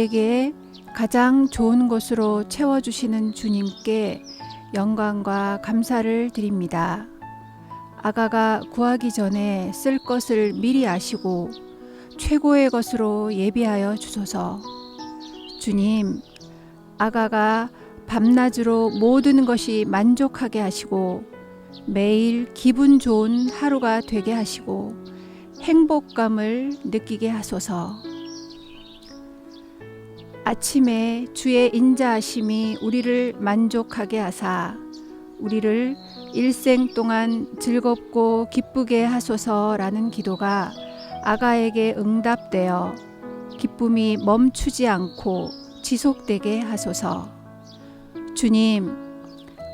우리에게 가장 좋은 것으로 채워주시는 주님께 영광과 감사를 드립니다. 아가가 구하기 전에 쓸 것을 미리 아시고 최고의 것으로 예비하여 주소서. 주님, 아가가 밤낮으로 모든 것이 만족하게 하시고 매일 기분 좋은 하루가 되게 하시고 행복감을 느끼게 하소서. 아침에 주의 인자하심이 우리를 만족하게 하사 우리를 일생 동안 즐겁고 기쁘게 하소서라는 기도가 아가에게 응답되어 기쁨이 멈추지 않고 지속되게 하소서. 주님,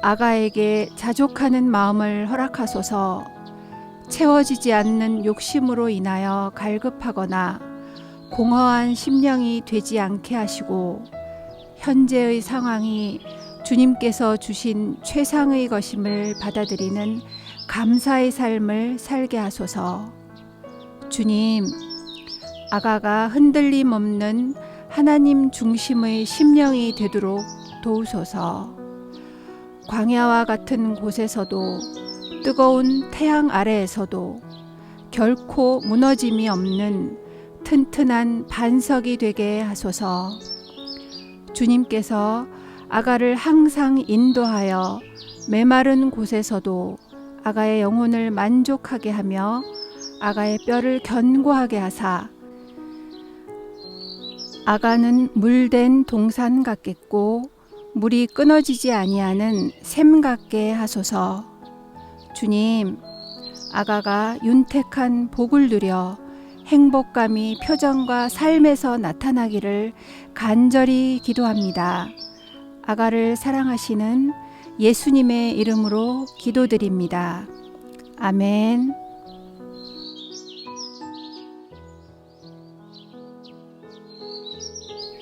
아가에게 자족하는 마음을 허락하소서 채워지지 않는 욕심으로 인하여 갈급하거나 공허한 심령이 되지 않게 하시고 현재의 상황이 주님께서 주신 최상의 것임을 받아들이는 감사의 삶을 살게 하소서. 주님, 아가가 흔들림 없는 하나님 중심의 심령이 되도록 도우소서. 광야와 같은 곳에서도 뜨거운 태양 아래에서도 결코 무너짐이 없는 튼튼한 반석이 되게 하소서. 주님께서 아가를 항상 인도하여 메마른 곳에서도 아가의 영혼을 만족하게 하며 아가의 뼈를 견고하게 하사 아가는 물된 동산 같겠고 물이 끊어지지 아니하는 샘 같게 하소서. 주님, 아가가 윤택한 복을 누려 행복감이 표정과 삶에서 나타나기를 간절히 기도합니다. 아가를 사랑하시는 예수님의 이름으로 기도드립니다. 아멘.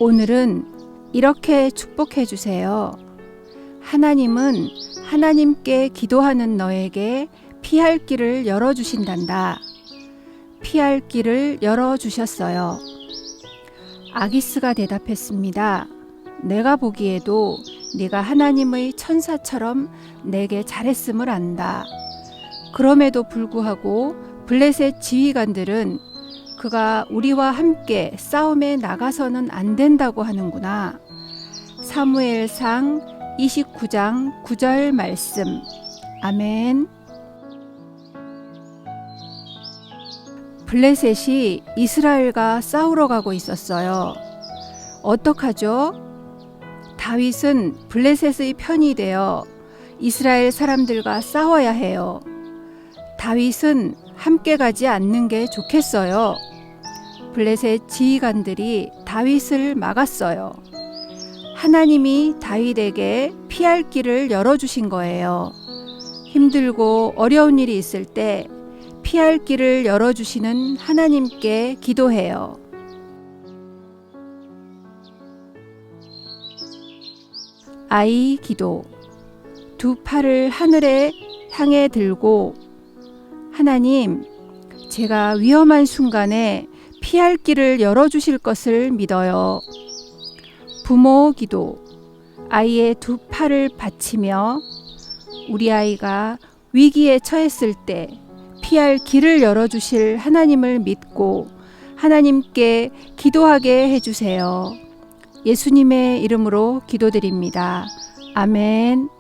오늘은 이렇게 축복해 주세요. 하나님은 하나님께 기도하는 너에게 피할 길을 열어주신단다. 피할 길을 열어주셨어요. 아기스가 대답했습니다. 내가 보기에도 네가 하나님의 천사처럼 내게 잘했음을 안다. 그럼에도 불구하고 블레셋 지휘관들은 그가 우리와 함께 싸움에 나가서는 안 된다고 하는구나. 사무엘상 29장 9절 말씀. 아멘. 블레셋이 이스라엘과 싸우러 가고 있었어요. 어떡하죠? 다윗은 블레셋의 편이 되어 이스라엘 사람들과 싸워야 해요. 다윗은 함께 가지 않는 게 좋겠어요. 블레셋 지휘관들이 다윗을 막았어요. 하나님이 다윗에게 피할 길을 열어주신 거예요. 힘들고 어려운 일이 있을 때 피할 길을 열어주시는 하나님께 기도해요. 아이 기도. 두 팔을 하늘에 향해 들고 하나님, 제가 위험한 순간에 피할 길을 열어주실 것을 믿어요. 부모 기도. 아이의 두 팔을 받치며 우리 아이가 위기에 처했을 때 피할 길을 열어주실 하나님을 믿고 하나님께 기도하게 해주세요. 예수님의 이름으로 기도드립니다. 아멘.